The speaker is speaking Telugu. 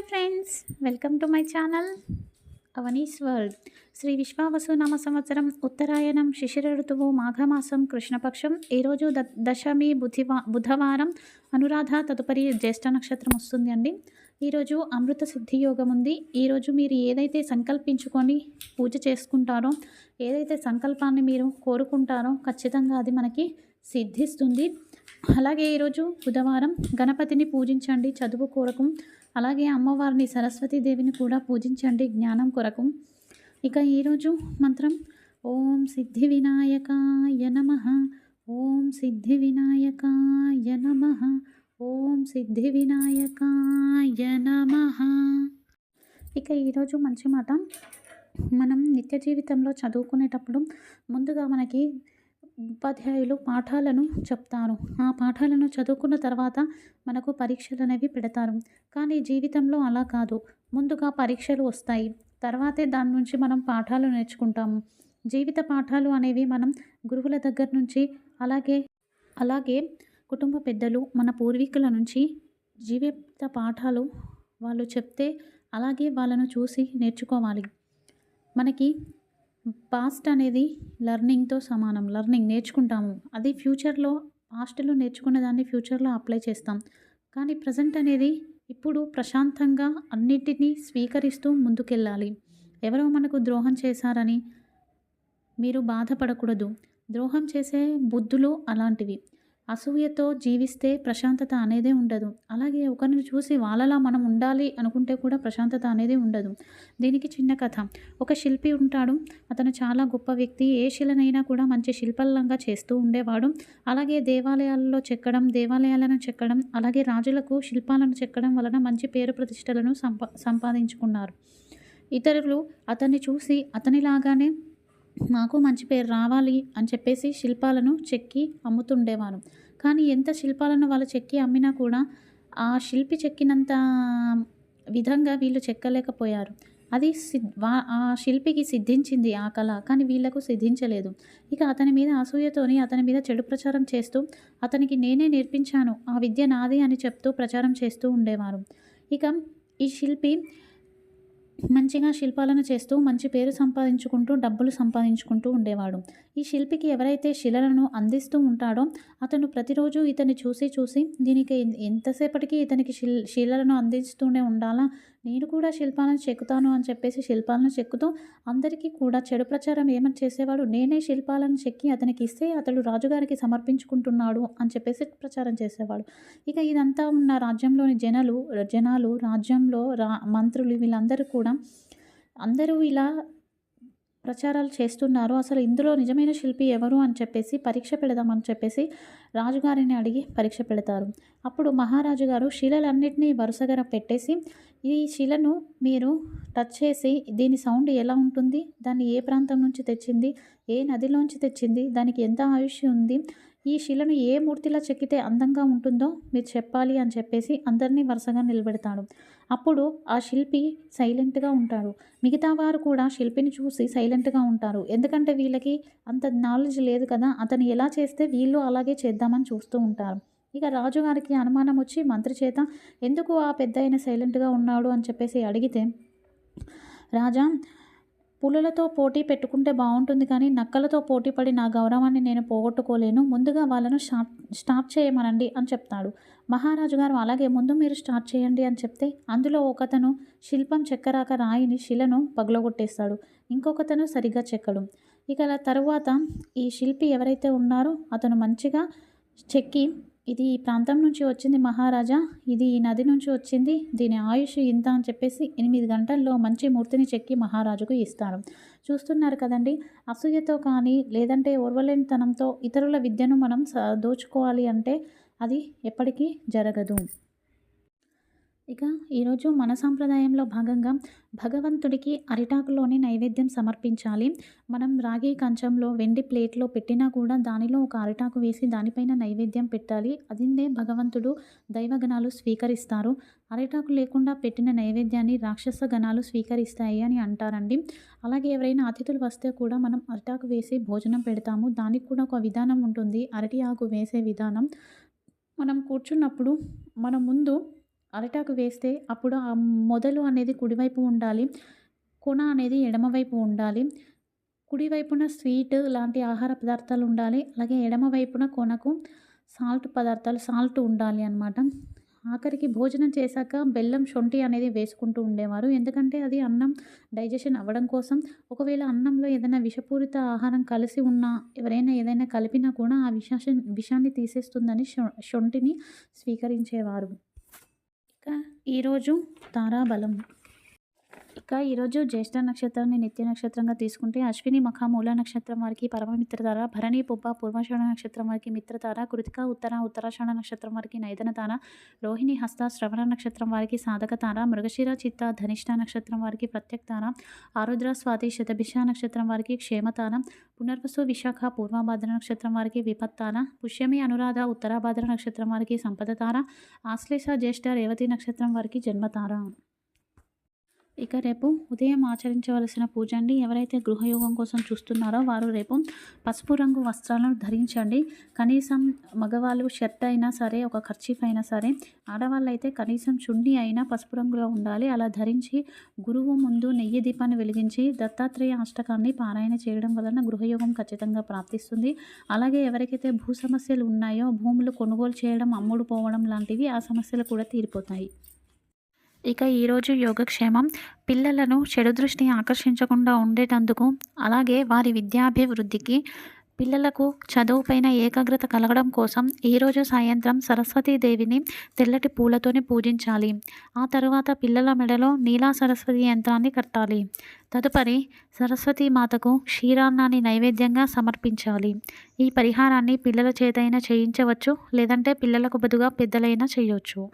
Hi friends welcome to my channel Avani's world. Shri Vishwavasu నామ సంవత్సరం ఉత్తరాయణం శిశిర ఋతువు మాఘమాసం కృష్ణపక్షం. ఈరోజు ద దశమి బుధివా బుధవారం అనురాధ తదుపరి జ్యేష్ఠ నక్షత్రం వస్తుంది అండి. ఈరోజు అమృత సిద్ధి యోగం ఉంది. ఈరోజు మీరు ఏదైతే సంకల్పించుకొని పూజ చేసుకుంటారో ఏదైతే సంకల్పాన్ని మీరు కోరుకుంటారో ఖచ్చితంగా అది మనకి సిద్ధిస్తుంది. అలాగే ఈరోజు బుధవారం గణపతిని పూజించండి చదువు కొరకు. అలాగే అమ్మవారిని సరస్వతీదేవిని కూడా పూజించండి జ్ఞానం కొరకు. ఇక ఈరోజు మంత్రం ఓం సిద్ధి వినాయకాయ నమ. ఓం సిద్ధి వినాయకాయ నమ. ఓం సిద్ధి వినాయకాయ నమ. ఇక ఈరోజు మంచి మాట. మనం నిత్య జీవితంలో చదువుకునేటప్పుడు ముందుగా మనకి ఉపాధ్యాయులు పాఠాలను చెప్తారు. ఆ పాఠాలను చదువుకున్న తర్వాత మనకు పరీక్షలు అనేవి పెడతారు. కానీ జీవితంలో అలా కాదు. ముందుగా పరీక్షలు వస్తాయి. తర్వాతే దాని నుంచి మనం పాఠాలు నేర్చుకుంటాము జీవిత పాఠాలు అనేవి మనం గురువుల దగ్గర నుంచి అలాగే అలాగే కుటుంబ పెద్దలు మన పూర్వీకుల నుంచి జీవిత పాఠాలు వాళ్ళు చెప్తే అలాగే వాళ్ళను చూసి నేర్చుకోవాలి. మనకి పాస్ట్ అనేది లర్నింగ్తో సమానం. లర్నింగ్ నేర్చుకుంటాము. అది ఫ్యూచర్లో పాస్ట్లో నేర్చుకున్న దాన్ని ఫ్యూచర్లో అప్లై చేస్తాం. కానీ ప్రజెంట్ అనేది ఇప్పుడు ప్రశాంతంగా అన్నిటినీ స్వీకరిస్తూ ముందుకెళ్ళాలి. ఎవరో మనకు ద్రోహం చేశారని మీరు బాధపడకూడదు. ద్రోహం చేసే బుద్ధులు అలాంటివి. అసూయతో జీవిస్తే ప్రశాంతత అనేదే ఉండదు. అలాగే ఒకరిని చూసి వాళ్ళలా మనం ఉండాలి అనుకుంటే కూడా ప్రశాంతత అనేది ఉండదు. దీనికి చిన్న కథ. ఒక శిల్పి ఉంటాడు. అతను చాలా గొప్ప వ్యక్తి. ఏ శిలనైనా కూడా మంచి శిల్పలంగా చేస్తూ ఉండేవాడు. అలాగే దేవాలయాలలో చెక్కడం దేవాలయాలను చెక్కడం అలాగే రాజులకు శిల్పాలను చెక్కడం వలన మంచి పేరు ప్రతిష్టలను సంపా సంపాదించుకున్నారు. ఇతరులు అతన్ని చూసి అతనిలాగానే మాకు మంచి పేరు రావాలి అని చెప్పేసి శిల్పాలను చెక్కి అమ్ముతుండేవారు. కానీ ఎంత శిల్పాలను వాళ్ళు చెక్కి అమ్మినా కూడా ఆ శిల్పి చెక్కినంత విధంగా వీళ్ళు చెక్కలేకపోయారు. అది వా ఆ శిల్పికి సిద్ధించింది ఆ కళ కానీ వీళ్ళకు సిద్ధించలేదు. ఇక అతని మీద అసూయతోని అతని మీద చెడు ప్రచారం చేస్తూ అతనికి నేనే నేర్పించాను ఆ విద్య నాది అని చెప్తూ ప్రచారం చేస్తూ ఉండేవారు. ఇక ఈ శిల్పి మంచిగా శిల్పాలను చేస్తూ మంచి పేరు సంపాదించుకుంటూ డబ్బులు సంపాదించుకుంటూ ఉండేవాడు. ఈ శిల్పికి ఎవరైతే శిలలను అందిస్తూ ఉంటాడో అతను ప్రతిరోజు ఇతన్ని చూసి చూసి దీనికి ఎంతసేపటికి ఇతనికి శిల్ శిలలను అందిస్తూనే ఉండాలా? నేను కూడా శిల్పాలను చెక్కుతాను అని చెప్పేసి శిల్పాలను చెక్కుతూ అందరికీ కూడా చెడు ప్రచారం ఏమని చేసేవాడు? నేనే శిల్పాలను చెక్కి అతనికి ఇస్తే అతడు రాజుగారికి సమర్పించుకుంటున్నాడు అని చెప్పేసి ప్రచారం చేసేవాడు. ఇక ఇదంతా ఉన్న రాజ్యంలోని జనాలు జనాలు రాజ్యంలో రా మంత్రులు వీళ్ళందరూ కూడా అందరూ ఇలా ప్రచారాలు చేస్తున్నారు. అసలు ఇందులో నిజమైన శిల్పి ఎవరు అని చెప్పేసి పరీక్ష పెడదామని చెప్పేసి రాజుగారిని అడిగి పరీక్ష పెడతారు. అప్పుడు మహారాజు గారు శిలలన్నింటినీ వరుసగా పెట్టేసి ఈ శిలను మీరు టచ్ చేసి దీని సౌండ్ ఎలా ఉంటుంది? దాన్ని ఏ ప్రాంతం నుంచి తెచ్చింది? ఏ నదిలోంచి తెచ్చింది? దానికి ఎంత ఆయుష్ ఉంది? ఈ శిలను ఏ మూర్తిలా చెక్కితే అందంగా ఉంటుందో మీరు చెప్పాలి అని చెప్పేసి అందరినీ వరుసగా నిలబెడతాడు. అప్పుడు ఆ శిల్పి సైలెంట్గా ఉంటాడు. మిగతా వారు కూడా శిల్పిని చూసి సైలెంట్గా ఉంటారు. ఎందుకంటే వీళ్ళకి అంత నాలెడ్జ్ లేదు కదా అతను ఎలా చేస్తే వీళ్ళు అలాగే చేద్దామని చూస్తూ ఉంటారు. ఇక రాజుగారికి అనుమానం వచ్చి మంత్రి చేత ఎందుకు ఆ పెద్ద అయిన సైలెంట్గా ఉన్నాడు అని చెప్పేసి అడిగితే రాజా పులులతో పోటీ పెట్టుకుంటే బాగుంటుంది కానీ నక్కలతో పోటీ పడి నా గౌరవాన్ని నేను పోగొట్టుకోలేను. ముందుగా వాళ్ళను స్టార్ట్ స్టార్ట్ చేయమనండి అని చెప్తాడు. మహారాజు గారు అలాగే ముందు మీరు స్టార్ట్ చేయండి అని చెప్తే అందులో ఒకతను శిల్పం చెక్కరాక రాయిని శిలను పగలగొట్టేస్తాడు. ఇంకొకతను సరిగ్గా చెక్కడు. ఇక తరువాత ఈ శిల్పి ఎవరైతే ఉన్నారో అతను మంచిగా చెక్కి ఇది ఈ ప్రాంతం నుంచి వచ్చింది మహారాజా. ఇది ఈ నది నుంచి వచ్చింది. దీని ఆయుష్ ఇంత అని చెప్పేసి ఎనిమిది గంటల్లో మంచి మూర్తిని చెక్కి మహారాజుకు ఇస్తారు. చూస్తున్నారు కదండి అసూయతో కానీ లేదంటే ఓర్వలేనితనంతో ఇతరుల విద్యను మనం దోచుకోవాలి అంటే అది ఎప్పటికీ జరగదు. ఇక ఈరోజు మన సాంప్రదాయంలో భాగంగా భగవంతుడికి అరిటాకులోని నైవేద్యం సమర్పించాలి. మనం రాగి కంచంలో వెండి ప్లేట్లో పెట్టినా కూడా దానిలో ఒక అరిటాకు వేసి దానిపైన నైవేద్యం పెట్టాలి. అదిందే భగవంతుడు దైవగణాలు స్వీకరిస్తారు. అరిటాకు లేకుండా పెట్టిన నైవేద్యాన్ని రాక్షస గణాలు స్వీకరిస్తాయి అని అంటారండి. అలాగే ఎవరైనా అతిథులు వస్తే కూడా మనం అరిటాకు వేసి భోజనం పెడతాము. దానికి కూడా ఒక విధానం ఉంటుంది. అరటి ఆకు వేసే విధానం. మనం కూర్చున్నప్పుడు మన ముందు అరిటాకు వేస్తే అప్పుడు ఆ మొదలు అనేది కుడివైపు ఉండాలి. కొన అనేది ఎడమవైపు ఉండాలి. కుడివైపున స్వీట్ లాంటి ఆహార పదార్థాలు ఉండాలి. అలాగే ఎడమవైపున కొనకు సాల్ట్ పదార్థాలు సాల్ట్ ఉండాలి అనమాట ఆఖరికి భోజనం చేశాక బెల్లం శొంఠి అనేది వేసుకుంటూ ఉండేవారు. ఎందుకంటే అది అన్నం డైజెషన్ అవ్వడం కోసం. ఒకవేళ అన్నంలో ఏదైనా విషపూరిత ఆహారం కలిసి ఉన్నా ఎవరైనా ఏదైనా కలిపినా కూడా ఆ విష విషాన్ని తీసేస్తుందని శొంఠిని స్వీకరించేవారు. ఇక ఈరోజు తారాబలం. ఇక ఈరోజు జ్యేష్ఠ నక్షత్రాన్ని నిత్య నక్షత్రంగా తీసుకుంటే అశ్విని మఖ మూల నక్షత్రం వారికి పరమ మిత్రతార భరణి పుబ్బ పూర్వషాఢ నక్షత్రం వారికి మిత్రతార కృతిక ఉత్తర ఉత్తరాషాఢ నక్షత్రం వారికి నైదన తార రోహిణి హస్త శ్రవణ నక్షత్రం వారికి సాధక తార మృగశిర చిత్త ధనిష్ట నక్షత్రం వారికి ప్రత్యక్ తార ఆరుద్ర స్వాతి శతభిష నక్షత్రం వారికి క్షేమతార పునర్వసు విశాఖ పూర్వభాద్ర నక్షత్రం వారికి విపత్తార పుష్యమి అనురాధ ఉత్తరాభాద్ర నక్షత్రం వారికి సంపద తార ఆశ్లేష జ్యేష్ఠ రేవతి నక్షత్రం వారికి జన్మతార ఇక రేపు ఉదయం ఆచరించవలసిన పూజ అండి. ఎవరైతే గృహయోగం కోసం చూస్తున్నారో వారు రేపు పసుపు రంగు వస్త్రాలను ధరించండి. కనీసం మగవాళ్ళు షర్ట్ అయినా సరే ఒక ఖర్చీఫ్ అయినా సరే ఆడవాళ్ళు అయితే కనీసం చుండి అయినా పసుపు రంగులో ఉండాలి. అలా ధరించి గురువు ముందు నెయ్యి దీపాన్ని వెలిగించి దత్తాత్రేయ అష్టకాన్ని పారాయణ చేయడం వలన గృహయోగం ఖచ్చితంగా ప్రాప్తిస్తుంది. అలాగే ఎవరికైతే భూ సమస్యలు ఉన్నాయో భూములు కొనుగోలు చేయడం అమ్ముడు పోవడం లాంటివి ఆ సమస్యలు కూడా తీరిపోతాయి. ఇక ఈరోజు యోగక్షేమం. పిల్లలను చెడు దృష్టి ఆకర్షించకుండా ఉండేటందుకు అలాగే వారి విద్యాభివృద్ధికి. పిల్లలకు చదువుపైన ఏకాగ్రత కలగడం కోసం ఈరోజు సాయంత్రం సరస్వతీదేవిని తెల్లటి పూలతోని పూజించాలి. ఆ తరువాత పిల్లల మెడలో నీలా సరస్వతి యంత్రాన్ని కట్టాలి. తదుపరి సరస్వతీ మాతకు క్షీరాన్నాన్ని నైవేద్యంగా సమర్పించాలి. ఈ పరిహారాన్ని పిల్లల చేతైనా చేయించవచ్చు లేదంటే పిల్లలకు బదుగా పెద్దలైనా చేయవచ్చు